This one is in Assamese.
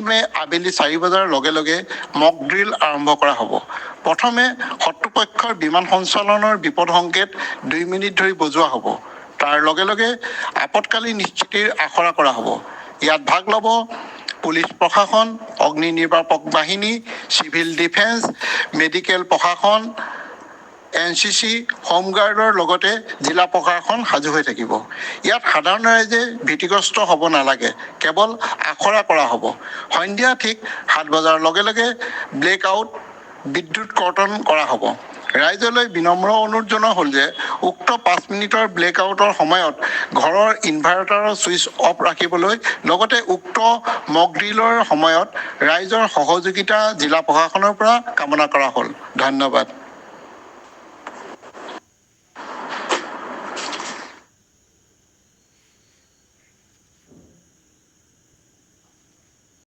মে আবেলি চাৰি বজাৰ লগে লগে মক ড্ৰিল আৰম্ভ কৰা হ'ব। প্ৰথমে শত্ৰুপক্ষৰ বিমান সঞ্চালনৰ বিপদ সংকেত দুই মিনিট ধৰি বজোৱা হ'ব। তাৰ লগে লগে আপতকালীন স্থিতিৰ আখৰা কৰা হ'ব। ইয়াত ভাগ ল'ব পুলিচ প্ৰশাসন অগ্নি নিৰ্বাপক বাহিনী চিভিল ডিফেন্স মেডিকেল প্ৰশাসন এন চি চি হোমগাৰ্ডৰ লগতে জিলা প্ৰশাসন সাজু হৈ থাকিব। ইয়াত সাধাৰণ ৰাইজে ভীতিগ্ৰস্ত হ'ব নালাগে কেৱল আখৰা কৰা হ'ব। সন্ধিয়া ঠিক সাত বজাৰ লগে লগে ব্লেক আউট বিদ্যুৎ কৰ্তন কৰা হ'ব। ৰাইজলৈ বিনম্ৰ অনুৰোধ জনোৱা হ'ল যে উক্ত পাঁচ মিনিটৰ ব্লেক আউটৰ সময়ত ঘৰৰ ইনভাৰ্টাৰৰ ছুইচ অফ ৰাখিবলৈ লগতে উক্ত মক ড্ৰিলৰ সময়ত ৰাইজৰ সহযোগিতা জিলা প্ৰশাসনৰ পৰা কামনা কৰা হ'ল। ধন্যবাদ।